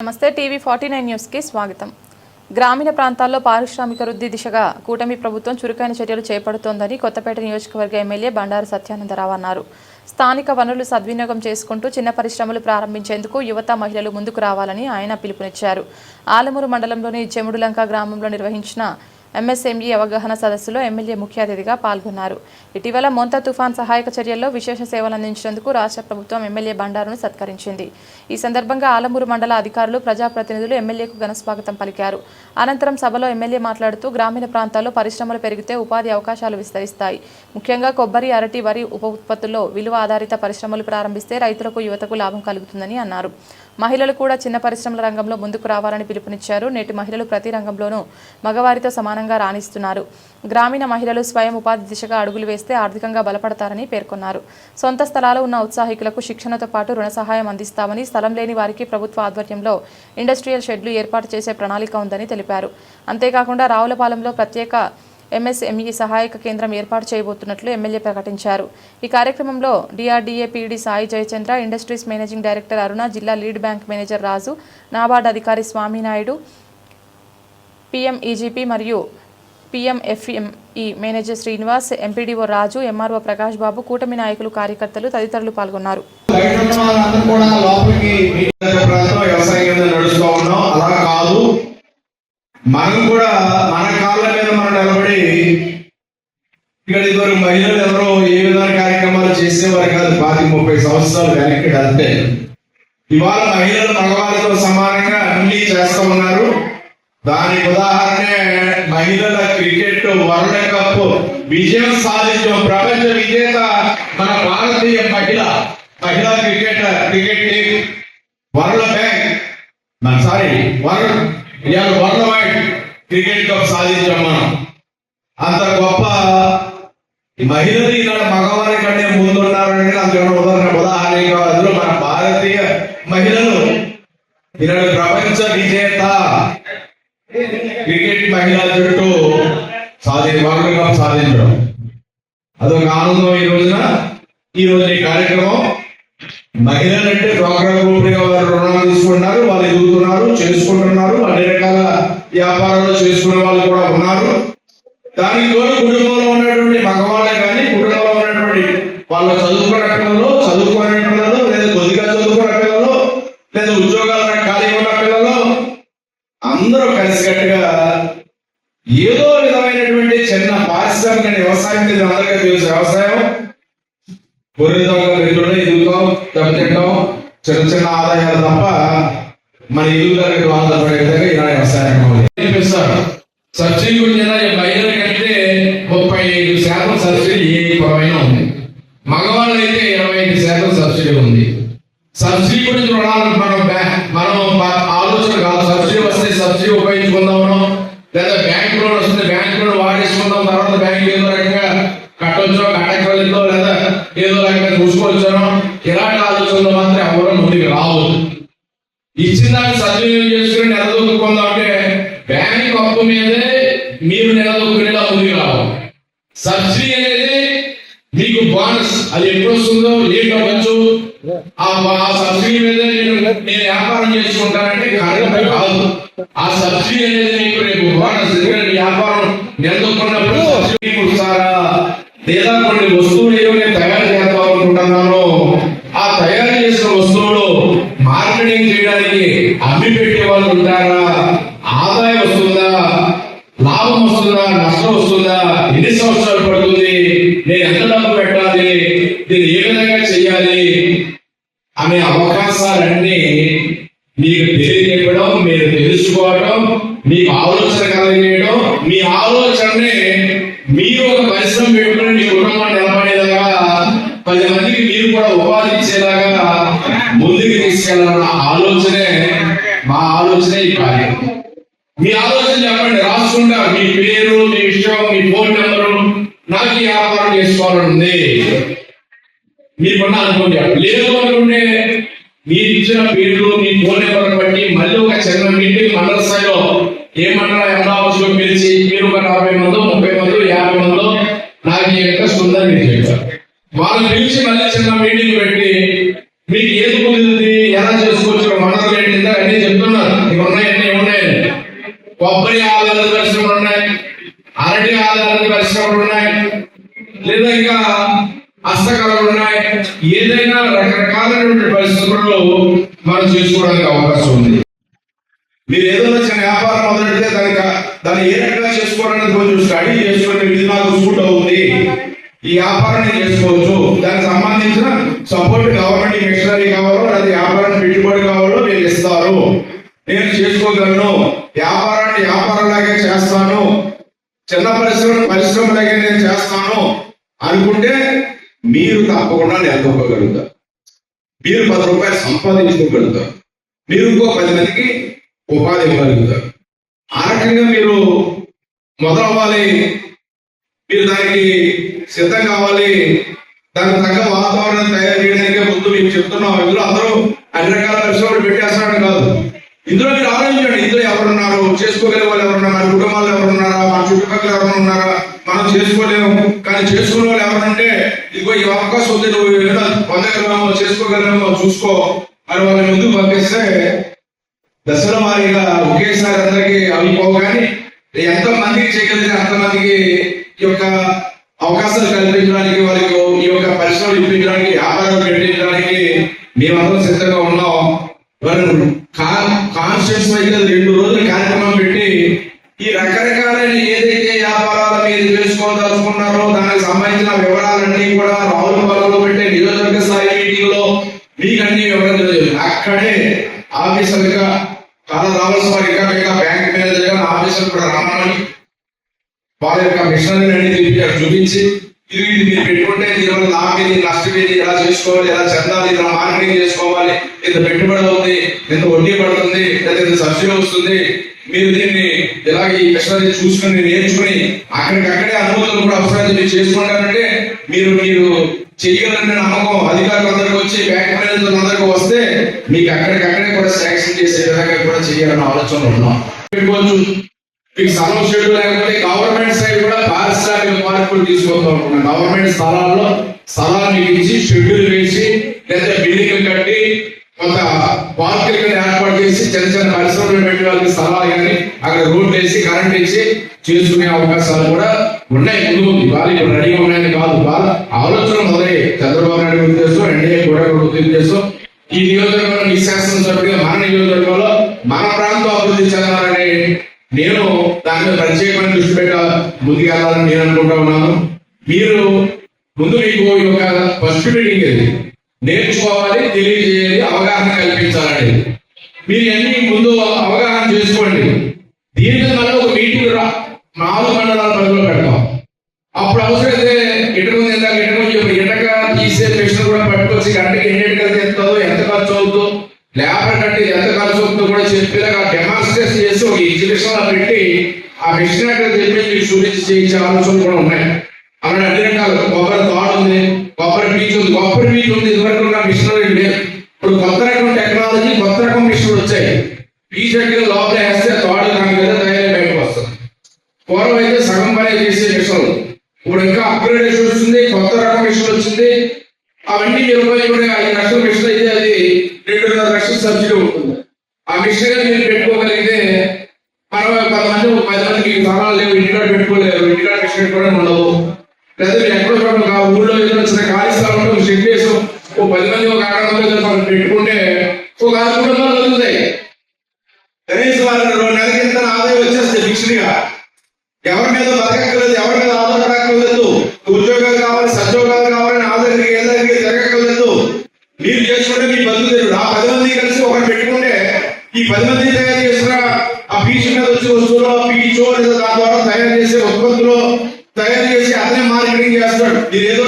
నమస్తే TV forty nine న్యూస్కి స్వాగతం. గ్రామీణ ప్రాంతాల్లో పారిశ్రామిక వృద్ధి దిశగా కూటమి ప్రభుత్వం చురుకైన చర్యలు చేపడుతోందని కొత్తపేట నియోజకవర్గ ఎమ్మెల్యే బండారు సత్యానందరావు అన్నారు. స్థానిక వనరులు సద్వినియోగం చేసుకుంటూ చిన్న పరిశ్రమలు ప్రారంభించేందుకు యువత మహిళలు ముందుకు రావాలని ఆయన పిలుపునిచ్చారు. ఆలమూరు మండలంలోని చెముడులంక గ్రామంలో నిర్వహించిన ఎంఎస్ఎంఈ అవగాహన సదస్సులో ఎమ్మెల్యే ముఖ్య అతిథిగా పాల్గొన్నారు. ఇటీవల మోంత తుఫాన్ సహాయక చర్యల్లో విశేష సేవలు అందించినందుకు రాష్ట్ర ప్రభుత్వం ఎమ్మెల్యే బండారును సత్కరించింది. ఈ సందర్భంగా ఆలమూరు మండల అధికారులు ప్రజాప్రతినిధులు ఎమ్మెల్యేకు ఘనస్వాగతం పలికారు. అనంతరం సభలో ఎమ్మెల్యే మాట్లాడుతూ గ్రామీణ ప్రాంతాల్లో పరిశ్రమలు పెరిగితే ఉపాధి అవకాశాలు విస్తరిస్తాయి. ముఖ్యంగా కొబ్బరి అరటి వరి ఉప ఉత్పత్తుల్లో విలువ ఆధారిత పరిశ్రమలు ప్రారంభిస్తే రైతులకు యువతకు లాభం కలుగుతుందని అన్నారు. మహిళలు కూడా చిన్న పరిశ్రమల రంగంలో ముందుకు రావాలని పిలుపునిచ్చారు. నేటి మహిళలు ప్రతి రంగంలోనూ మగవారితో సమానంగా రాణిస్తున్నారు. గ్రామీణ మహిళలు స్వయం ఉపాధి దిశగా అడుగులు వేస్తే ఆర్థికంగా బలపడతారని పేర్కొన్నారు. సొంత స్థలాలు ఉన్న ఉత్సాహికులకు శిక్షణతో పాటు రుణ సహాయం అందిస్తామని స్థలం లేని వారికి ప్రభుత్వ ఆధ్వర్యంలో ఇండస్ట్రియల్ షెడ్లు ఏర్పాటు చేసే ప్రణాళిక ఉందని తెలిపారు. అంతేకాకుండా రావులపాలెంలో ప్రత్యేక ఎంఎస్ఎంఈ సహాయక కేంద్రం ఏర్పాటు చేయబోతున్నట్లు ఎమ్మెల్యే ప్రకటించారు. ఈ కార్యక్రమంలో DRDA PD Sai Jayachandra industries managing director Aruna జిల్లా lead bank manager Raju NABARD అధికారి స్వామినాయుడు పిఎంఈజీపీ మరియు PMFME manager Srinivas MPDO Raju MRO Prakash Babu కూటమి నాయకులు కార్యకర్తలు తదితరులు పాల్గొన్నారు బయట ఉన్న వాళ్ళందరూ కూడా లోపలికి మీడియా ప్రాంతం వ్యవసాయం కింద నడుస్తూ ఉన్నాం అలా కాదు మనం కూడా మన కాళ్ళ మీద మనం నిలబడి ఐదుగురు మహిళలు ఎవరో ఏ విధమైన కార్యక్రమాలు చేసేవారు కాదు. పాతి ముప్పై సంవత్సరాలు వెనక్కి వెళ్తే ఇవాళ మహిళలు మగవారితో సమానంగా అన్ని చేస్తూ ఉన్నారు. దానికి ఉదాహరణే మహిళల క్రికెట్ వరల్డ్ కప్. విజయం సాధించడం. ప్రపంచ విజేత మన భారతీయ మహిళ మహిళా cricket cricket team world bank. మన సారీ వరల్డ్ ఇవాళ వరల్డ్ వైడ్ క్రికెట్ కప్ సాధించాం మనం. అంత గొప్ప మహిళలు ఈనాడు మగవారి కంటే ముందున్నారని అందులో ఉదాహరణ ఉదాహరణ అందులో మన భారతీయ మహిళలు ఈనాడు ప్రపంచ విజేత. క్రికెట్ మహిళా జట్టు సాధి వరల్డ్ కప్ సాధించడం అదొక ఆనందం ఈ రోజున. ఈ రోజు ఈ కార్యక్రమం. మహిళలంటే డ్వాక్రా గ్రూపులుగా వారు రుణాలు తీసుకుంటున్నారు వాళ్ళు ఎదుగుతున్నారు చేసుకుంటున్నారు అన్ని రకాల వ్యాపారాలు చేసుకునే వాళ్ళు కూడా ఉన్నారు. దానికి తోడు కుటుంబంలో ఉన్నటువంటి మగవాళ్ళే కానీ కుటుంబంలో ఉన్నటువంటి వాళ్ళు చదువుకున్న పిల్లలు చదువుకునే పిల్లలు లేదా కొద్దిగా చదువుకున్న పిల్లలు లేదా ఉద్యోగాల ఖాళీ ఉన్న పిల్లలు అందరూ కలిసికట్టుగా ఏదో విధమైనటువంటి చిన్న పారిశ్రామిక వ్యవసాయం మీద అందరికీ తెలుసు. వ్యవసాయం గొర్రె రైతులు ఎదుగుతాం దెబ్బతింటాం చిన్న చిన్న ఆదాయాలు తప్ప మన ఎదుగుదలకు ఆధారపడే విధంగా ఇలా వ్యవసాయం చూపిస్తారు సబ్సిడీ గురించి ఈ పరమైన ఉంది. మగవాళ్ళు అయితే ఇరవై ఐదు శాతం సబ్సిడీ ఉంది. సబ్సిడీ గురించి రుణాలు మనం మనం ఆలోచన కాదు. సబ్సిడీ వస్తే సబ్సిడీ ఉపయోగించుకుందాం లేదా బ్యాంక్ లోన్ వస్తుంది బ్యాంక్ లోన్ వాడేసుకుందాం. తర్వాత బ్యాంక్ ఏదో రకంగా కట్టొచ్చో కట్టకలేదో లేదా ఏదో రకంగా చూసుకోవచ్చో ఇలాంటి ఆలోచనలు మాత్రం ఎవరో ముందుకు రావు. ఇచ్చిన దాన్ని సద్వినియోగం చేసుకుని నిలదొక్కుందాం అంటే బ్యాంక్ అప్పు మీదే మీరు నిలదొక్కునేలా ముందుకు రావు సబ్సిడీ అనేది అది ఎప్పుడు వస్తుందో లేట్ అవ్వచ్చు ఆ సబ్సిడీ మీద నేను నేను వ్యాపారం చేసుకుంటానంటే కరెక్ట్ కాదు. ఆ సబ్సిడీ అనేది మీకు రేపు బోనస్ వ్యాపారం నెలకొన్నప్పుడు సబ్సిడీ మీకు లేదా కొన్ని వస్తువులు ఏవో నేను తయారు చేద్దాం అనుకుంటున్నాను ఆ తయారు చేసిన వస్తువులు మార్కెటింగ్ చేయడానికి అమ్మి పెట్టే వాళ్ళు ఉంటారా ఆదాయం వస్తుందా లాభం వస్తుందా నష్టం వస్తుందా ఎన్ని సంవత్సరాలు పడుతుంది నేను ఎంత డబ్బు పెట్టాలి దీన్ని ఏ విధంగా చేయాలి అనే అవకాశాలన్నీ మీకు తెలియజెప్పడం మీరు తెలుసుకోవడం మీకు ఆలోచన కలిగేయడం మీ ఆలోచననే మీరు ఒక పరిశ్రమ పెట్టుకుని మీ కుటుంబం నిలబడేలాగా పది మందికి మీరు కూడా ఉపాధి ఇచ్చేలాగా ముందుకు తీసుకెళ్ళాలన్న ఆలోచనే మా ఆలోచనే ఈ కార్యం. మీ ఆలోచన చెప్పండి రాసుకుంటా మీ పేరు మీ విషయం మీ ఫోన్ నెంబరు నాకు ఈ వ్యాపారం చేసుకోవాలని ఉంది. మీకున్న అనుకోండి లేదు అనుకుంటే మీరు ఇచ్చిన పేర్లు మీ ఫోన్ నెంబర్ బట్టి మళ్ళీ ఒక చిన్న మీటింగ్ మండల స్థాయిలో ఏ మండల ఎంత అవసరం పిలిచి మీరు ఒక నలభై మందో ముప్పై మందో యాభై మందో నాకు ఈ ఇంట్రెస్ట్ ఉందని మీరు చెప్పారు వాళ్ళు పిలిచి మళ్ళీ చిన్న మీటింగ్ పెట్టి మీకు ఏది కుదిరింది ఎలా చేసుకోవచ్చు మండలం చెప్తున్నారు. ఇందాక ఉన్నాయన్నీ ఉన్నాయి. కొబ్బరి ఆధారిత పరిశ్రమలు ఉన్నాయి అరటి ఆధారిత పరిశ్రమలు ఉన్నాయి లేదా ఇంకా హస్తకళలు ఉన్నాయి ఏదైనా రకరకాలైనటువంటి పరిస్థితుల్లో మనం చేసుకోవడానికి అవకాశం ఉంది. మీరు ఏదైనా చిన్న వ్యాపారం మొదలెడితే దానికి దాన్ని ఏ రకంగా చేసుకోవాలని కొంచెం స్టడీ చేసుకొని ఇది నాకు సూట్ అవుతుంది. ఈ వ్యాపారం నేను చేసుకోవచ్చు. దానికి సంబంధించిన సపోర్ట్ గవర్నమెంట్ మిషనరీ కావాలో లేదా వ్యాపారం పెట్టుబడి కావాలో మీరు ఇస్తారు. నేను చేసుకోగలను. వ్యాపారాన్ని వ్యాపారంలాగే చేస్తాను. చిన్న పరిశ్రమ పరిశ్రమలాగే నేను చేస్తాను. మీరు తప్పకుండా నెలకొప్పగలుగుతారు మీరు పది రూపాయలు సంపాదించుకోగలుగుతారు మీరు ఇంకో పది మందికి ఉపాధి ఇవ్వగలుగుతారు ఆ రకంగా మీరు మొదలవ్వాలి. మీరు దానికి సిద్ధం కావాలి. దానికి తగ్గ వాతావరణం తయారు చేయడానికి ముందు మీకు చెప్తున్నాం ఇందులో అందరూ అన్ని రకాల పరిశ్రమలు పెట్టేస్తారని కాదు. ఇందులో మీరు ఆలోచించండి. ఇందులో ఎవరున్నారు? చేసుకోగలిగే వాళ్ళు ఎవరున్నారు? కుటుంబాలు ఎవరున్నారా? మన చుట్టుపక్కల ఎవరు ఉన్నారా మనం చేసుకోలేము. కానీ చేసుకునే వాళ్ళు ఎవరంటే ఇదిగో ఈ అవకాశం ఉంది నువ్వు ఏదైనా పొందగలమో చేసుకోగలమో చూసుకో. అని వాళ్ళని ముందు పంపిస్తే దశల వారీగా ఒకేసారి అందరికీ అవి పోవు కానీ ఎంత మందికి చేయగలిగితే అంత మందికి ఈ యొక్క అవకాశాలు కల్పించడానికి వాళ్ళకి ఈ యొక్క పరిశ్రమలు ఇప్పించడానికి వ్యాపారాలు పెట్టించడానికి మేమందరం సిద్ధంగా ఉన్నాం. కాన్స్టిట్యూన్స్ అయితే రెండు వాళ్ళ యొక్క మిషనరీ అన్ని చూపించి ఇది ఇది మీరు పెట్టుకుంటే దీనివల్ల లాభం నష్టం ఏది ఎలా చేసుకోవాలి ఎలా చెందాలి ఇలా మార్కెటింగ్ చేసుకోవాలి ఇంత పెట్టుబడి అవుతుంది ఇంత వడ్డీ పడుతుంది లేదా ఇంత సబ్సిడీ వస్తుంది మీరు దీన్ని ఇలాగ ఈ మిషనరీ చూసుకుని నేర్చుకుని అక్కడికక్కడే అనుభూతులు కూడా అవసరాలు మీరు చేసుకుంటారంటే మీరు మీరు చేయగలరనే నమ్మకం అధికారులందరికీ వచ్చి బ్యాంక్ మేనేజర్లు అందరికీ వస్తే మీకు అక్కడికక్కడే కూడా శాంక్షన్ చేసే విధంగా కూడా చేయాలన్న ఆలోచన ఉన్నాం. పెట్టుకోవచ్చు. మీకు స్థలం షెడ్యూల్ లేకపోతే గవర్నమెంట్ సైడ్ కూడా పారిశ్రామిక మార్పులు తీసుకొస్తాం అనుకున్నాం గవర్నమెంట్ స్థలాల్లో స్థలాన్ని ఇచ్చి షెడ్యూల్ వేసి లేదా బిల్డింగ్ కట్టి కొంత పార్కులు కింద ఏర్పాటు చేసి చిన్న చిన్న పరిశ్రమలు పెట్టి వాళ్ళకి స్థలాలు కానీ అక్కడ రోడ్లు వేసి కరెంట్ వేసి చేసుకునే అవకాశాలు కూడా ఉన్నాయి. ముందు ఇవాళ ఇప్పుడు రెడీగా ఉన్నాయని కాదు. వాళ్ళ ఆలోచన మొదలై చంద్రబాబు నాయుడు ఉద్దేశం ఎన్డీఏ కూడా ఉద్దేశం. ఈ నియోజకవర్గంలో ఈ శాసనసభ్యుడిగా మన నియోజకవర్గంలో మన ప్రాంతం అభివృద్ధి చెందాలనే నేను దాని మీద ప్రత్యేకమైన దృష్టి పెట్ట ముందుకెళ్ళాలని నేను అనుకుంటా ఉన్నాను. మీరు ముందు మీకు ఈ యొక్క ఫస్ట్ మీటింగ్ ఇది నేర్చుకోవాలి తెలియజేయాలి అవగాహన కల్పించాలని మీరు అన్ని ముందు అవగాహన చేసుకోండి దీని మీద మళ్ళీ ఒక మీటింగ్ రా నాలుగు మండలాల పరిధిలో పెడతాం అప్పుడు అవసరమైతే ఇటుక ఉంది ఇందాక ఇటుక ఉంది చెప్పి ఇటుక తీసే మిషన్ కూడా పట్టుకొచ్చి గంటకి ఎన్ని ఇటుకలు తెస్తుందో ఎంత ఖర్చు అవుతుందో లేబర్ కట్టి ఎంత ఖర్చు అవుతుందో కూడా చెప్పేలాగా డెమాన్స్ట్రేట్ చేసి ఒక ఎగ్జిబిషన్లో పెట్టి ఆ మిషన్ అక్కడ చెప్పి మీకు చూపించి చేయించే ఆలోచనలు కూడా ఉన్నాయి. అక్కడ అన్ని రకాలు కొబ్బరి తాడు ఉంది కొబ్బరి పీచ్ ఉంది. కొబ్బరి బీచ్ ఉంది ఇదివరకు ఉన్న మిషనరీ లేదు. ఇప్పుడు కొత్త రకం టెక్నాలజీ కొత్త రకం మిషన్లు వచ్చాయి. బీచ్ దగ్గర లోపల వేస్తే తాడు దాని మీద తయారీ బయటకు వస్తుంది. పూర్వం అయితే సగం పని చేసే మిషన్లు. ఇప్పుడు ఇంకా అప్గ్రేడేషన్ వచ్చింది కొత్త రకం మిషన్ వచ్చింది. అవన్నీ మీరు ఉపయోగపడే ఐదు లక్షల మిషన్ అయితే అది రెండున్నర లక్షల సబ్సిడీ ఉంటుంది ఆ మిషన్గా మీరు పెట్టుకోగలిగితే పర్వాలేదు కొంతమంది ఒక పది మందికి స్థలాలు లేవు ఇంటికాడ పెట్టుకోలేరు ఇంటికాడ మిషన్ పెట్టుకోవడం ఉండవు లేదా మీరు ఎక్కడో చోట ఒక ఊళ్ళో ఏదైనా చిన్న ఖాళీ స్థలం ఉంటే ఒక షెడ్ వేసి ఓ పది మంది ఒక ఆరు వందలు ఏదో ఒకటి పెట్టుకుంటే ఒక ఆరు కుటుంబాలు వదులుతాయి కనీసం వాళ్ళకి రెండు నెలల కింద ఆదాయం వచ్చేస్తుంది ఫిక్స్డ్గా ఎవరి మీద బతకక్కర్లేదు ఎవరి మీద ఆధారపడక్కర్లేదు ఉద్యోగాలు కావాలి సద్యోగాలు కావాలని ఆధారికి ఏదానికి జరగక్కర్లేదు మీరు చేసుకుంటే మీ బతుకుతారు ఆ పది మంది కలిసి ఒకరు పెట్టుకుంటే ఈ పది మంది తయారు చేసిన ఆ పీచు మీద వచ్చే వస్తువులో పీచో లేదా దాని ద్వారా తయారు చేసే ఉత్పత్తులు తయారు చేసి అతనే మార్కెటింగ్ చేస్తాడు మీరు ఏదో